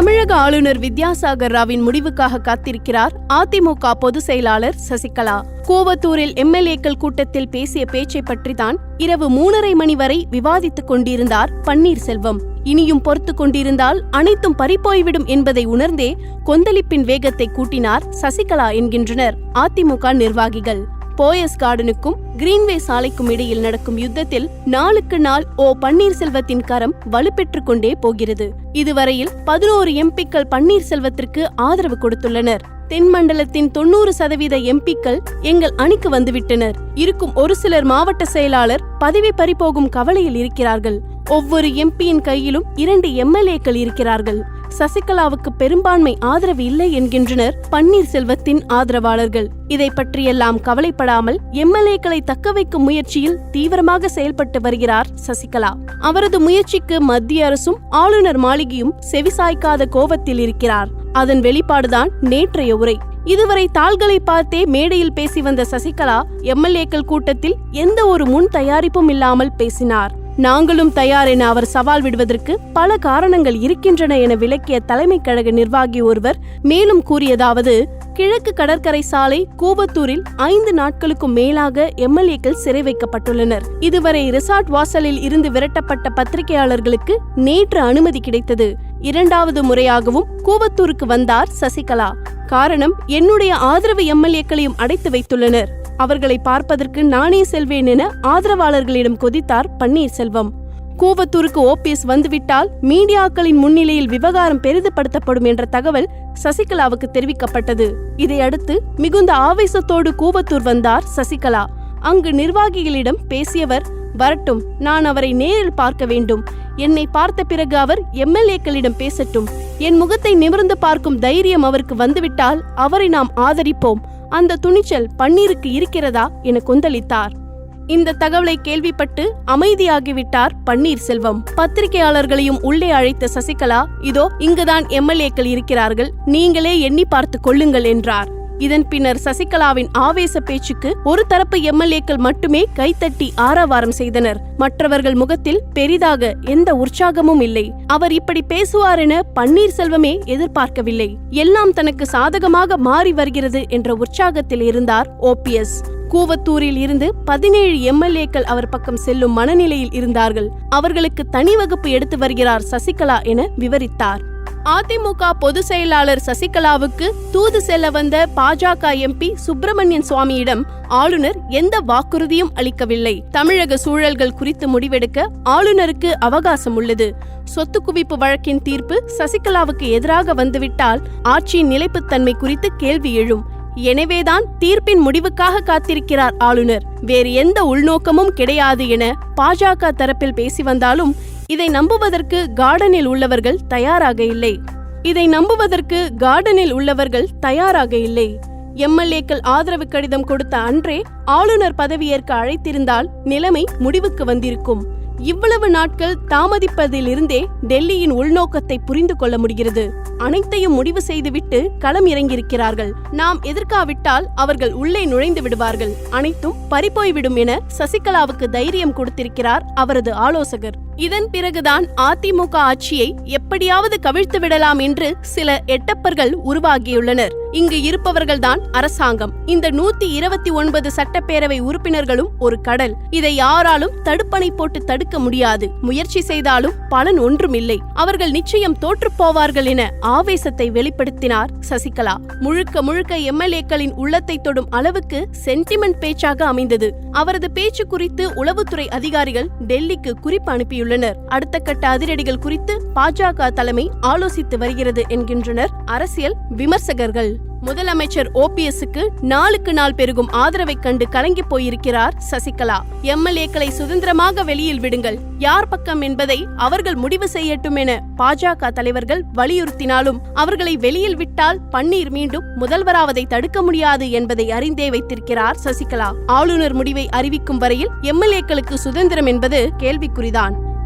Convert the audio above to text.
தமிழக ஆளுநர் வித்யாசாகர் ராவின் முடிவுக்காக காத்திருக்கிறார் அதிமுக பொதுச் செயலாளர் சசிகலா. கோவத்தூரில் எம்எல்ஏக்கள் கூட்டத்தில் பேசிய பேச்சை பற்றிதான் இரவு மூணரை மணி வரை விவாதித்துக் கொண்டிருந்தார் பன்னீர்செல்வம். இனியும் பொறுத்து கொண்டிருந்தால் அனைத்தும் பறிப்போய்விடும் என்பதை உணர்ந்தே கொந்தளிப்பின் வேகத்தை கூட்டினார் சசிகலா என்கின்றனர். அதிமுக நிர்வாகிகள் போயஸ் கார்டனுக்கும் கிரீன்வே சாலைக்கும் இடையில் நடக்கும் யுத்தத்தில் நாளுக்கு நாள் ஓ பன்னீர்செல்வத்தின் கரம் வலுப்பெற்றுக் கொண்டே போகிறது. இதுவரையில் பதினோரு எம்பிக்கள் பன்னீர்செல்வத்திற்கு ஆதரவு கொடுத்துள்ளனர். தென் மண்டலத்தின் தொண்ணூறு சதவீத எம்பிக்கள் எங்கள் அணிக்கு வந்துவிட்டனர். இருக்கும் ஒரு சிலர் மாவட்ட செயலாளர் பதவி பறிபோகும் கவலையில் இருக்கிறார்கள். ஒவ்வொரு எம்பியின் கையிலும் இரண்டு எம்எல்ஏக்கள் இருக்கிறார்கள். சசிகலாவுக்கு பெரும்பான்மை ஆதரவு இல்லை என்கின்றனர் பன்னீர்செல்வத்தின் ஆதரவாளர்கள். இதை பற்றியெல்லாம் கவலைப்படாமல் எம்எல்ஏக்களை தக்க வைக்கும் முயற்சியில் தீவிரமாக செயல்பட்டு வருகிறார் சசிகலா. அவரது முயற்சிக்கு மத்திய அரசும் ஆளுநர் மாளிகையும் செவிசாய்க்காத கோபத்தில் இருக்கிறார். அதன் வெளிப்பாடுதான் நேற்றைய உரை. இதுவரை தாள்களை பார்த்தே மேடையில் பேசி வந்த சசிகலா எம்எல்ஏக்கள் கூட்டத்தில் எந்த ஒரு முன் தயாரிப்பும் இல்லாமல் பேசினார். நாங்களும் தயார் என அவர் சவால் விடுவதற்கு பல காரணங்கள் இருக்கின்றன என விளக்கிய தலைமை கழக நிர்வாகி ஒருவர் மேலும் கூறியதாவது கிழக்கு கடற்கரை சாலை கூவத்தூரில் ஐந்து நாட்களுக்கும் மேலாக எம்எல்ஏக்கள் சிறை வைக்கப்பட்டுள்ளனர். இதுவரை ரிசார்ட் வாசலில் இருந்து விரட்டப்பட்ட பத்திரிகையாளர்களுக்கு நேற்று அனுமதி கிடைத்தது. இரண்டாவது முறையாகவும் கூவத்தூருக்கு வந்தார் சசிகலா. காரணம் என்னுடைய ஆதரவு எம்எல்ஏக்களையும் அடைத்து வைத்துள்ளனர். அவர்களை பார்ப்பதற்கு நானே செல்வேன் என ஆதரவாளர்களிடம் கொதித்தார் பன்னீர்செல்வம். கூவத்தூருக்கு ஓபிஎஸ் வந்துவிட்டால் மீடியாக்களின் முன்னிலையில் விவகாரம் பெரிதுபடுத்தப்படும் என்ற தகவல் சசிகலாவுக்கு தெரிவிக்கப்பட்டது. இதையடுத்து மிகுந்த ஆவேசத்தோடு கூவத்தூர் வந்தார் சசிகலா. அங்கு நிர்வாகிகளிடம் பேசியவர் வரட்டும் நான் அவரை நேரில் பார்க்க வேண்டும். என்னை பார்த்த பிறகு அவர் எம்எல்ஏக்களிடம் பேசட்டும். என் முகத்தை நிமிர்ந்து பார்க்கும் தைரியம் அவருக்கு வந்துவிட்டால் அவரை நாம் ஆதரிப்போம். அந்த துணிச்சல் பன்னீருக்கு இருக்கிறதா? என கொந்தளித்தார். இந்த தகவலை கேள்விப்பட்டு அமைதியாகிவிட்டார் பன்னீர்செல்வம் பத்திரிகையாளர்களையும் உள்ளே அழைத்த சசிகலா இதோ இங்குதான் எம்எல்ஏக்கள் இருக்கிறார்கள் நீங்களே எண்ணி பார்த்து கொள்ளுங்கள் என்றார். இதன் பின்னர் சசிகலாவின் ஆவேச பேச்சுக்கு ஒரு தரப்பு எம்எல்ஏக்கள் மட்டுமே கைத்தட்டி ஆரவாரம் செய்தனர். மற்றவர்கள் முகத்தில் பெரிதாக எந்த உற்சாகமும் இல்லை. அவர் இப்படி பேசுவார் என பன்னீர்செல்வமே எதிர்பார்க்கவில்லை. எல்லாம் தனக்கு சாதகமாக மாறி வருகிறது என்ற உற்சாகத்தில் இருந்தார் ஓபிஎஸ் கூவத்தூரில் இருந்து பதினேழு எம்எல்ஏக்கள் அவர் பக்கம் செல்லும் மனநிலையில் இருந்தார்கள். அவர்களுக்கு தனி வகுப்பு எடுத்து வருகிறார் சசிகலா என விவரித்தார். அதிமுக பொதுச் செயலாளர் சசிகலாவுக்கு தூது செல்ல வந்த பாஜக எம்பி சுப்பிரமணியன் சுவாமியிடம் ஆளுநர் எந்த வாக்குறுதியும் அளிக்கவில்லை. தமிழக சூழல்கள் குறித்து முடிவெடுக்க ஆளுநருக்கு அவகாசம் உள்ளது. சொத்து குவிப்பு வழக்கின் தீர்ப்பு சசிகலாவுக்கு எதிராக வந்துவிட்டால் ஆட்சியின் நிலைப்புத்தன்மை குறித்து கேள்வி எழும். எனவேதான் தீர்ப்பின் முடிவுக்காக காத்திருக்கிறார் ஆளுநர். வேறு எந்த உள்நோக்கமும் கிடையாது என பாஜக தரப்பில் பேசி வந்தாலும் இதை நம்புவதற்கு கார்டனில் உள்ளவர்கள் தயாராக இல்லை. இதை நம்புவதற்கு கார்டனில் உள்ளவர்கள் தயாராக இல்லை. எம்எல்ஏக்கள் ஆதரவு கடிதம் கொடுத்த அன்றே ஆளுநர் பதவியேற்க அழைத்திருந்தால் நிலைமை முடிவுக்கு வந்திருக்கும். இவ்வளவு நாட்கள் தாமதிப்பதிலிருந்தே டெல்லியின் உள்நோக்கத்தை புரிந்து கொள்ள முடிகிறது. அனைத்தையும் முடிவு செய்துவிட்டு களம் இறங்கியிருக்கிறார்கள். நாம் எதிர்க்காவிட்டால் அவர்கள் உள்ளே நுழைந்து விடுவார்கள். அனைத்தும் பறிப்போய்விடும் என சசிகலாவுக்கு தைரியம் கொடுத்திருக்கிறார் அவரது ஆலோசகர். இதன் பிறகுதான் அதிமுக ஆட்சியை எப்படியாவது கவிழ்த்து விடலாம் என்று சில எட்டப்பர்கள் உருவாகியுள்ளனர். இங்கு இருப்பவர்கள்தான் அரசாங்கம். இந்த நூத்தி இருபத்தி ஒன்பது சட்டப்பேரவை உறுப்பினர்களும் ஒரு கடல். இதை யாராலும் தடுப்பணை போட்டு தடுக்க முடியாது. முயற்சி செய்தாலும் பலன் ஒன்றுமில்லை. அவர்கள் நிச்சயம் தோற்று போவார்கள் என ஆவேசத்தை வெளிப்படுத்தினார் சசிகலா. முழுக்க முழுக்க எம்எல்ஏக்களின் உள்ளத்தை தொடும் அளவுக்கு சென்டிமெண்ட் பேச்சாக அமைந்தது. அவரது பேச்சு குறித்து உளவுத்துறை அதிகாரிகள் டெல்லிக்கு குறிப்பு அனுப்பியுள்ளனர். அடுத்த கட்ட அதிரடிகள் குறித்து பாஜக தலைமை ஆலோசித்து வருகிறது என்கின்றனர் அரசியல் விமர்சகர்கள். முதலமைச்சர் ஓபிஎஸ்க்கு நாளுக்கு நாள் பெருகும் ஆதரவை கண்டு கலங்கி போயிருக்கிறார் சசிகலா. எம்எல்ஏக்களை சுதந்திரமாக வெளியில் விடுங்கள். யார் பக்கம் என்பதை அவர்கள் முடிவு செய்யட்டும் என பாஜக தலைவர்கள் வலியுறுத்தினாலும் அவர்களை வெளியில் விட்டால் பன்னீர் மீண்டும் முதல்வராவதை தடுக்க முடியாது என்பதை அறிந்தே வைத்திருக்கிறார் சசிகலா. ஆளுநர் முடிவை அறிவிக்கும் வரையில் எம்எல்ஏக்களுக்கு சுதந்திரம் என்பது கேள்விக்குறிதான்.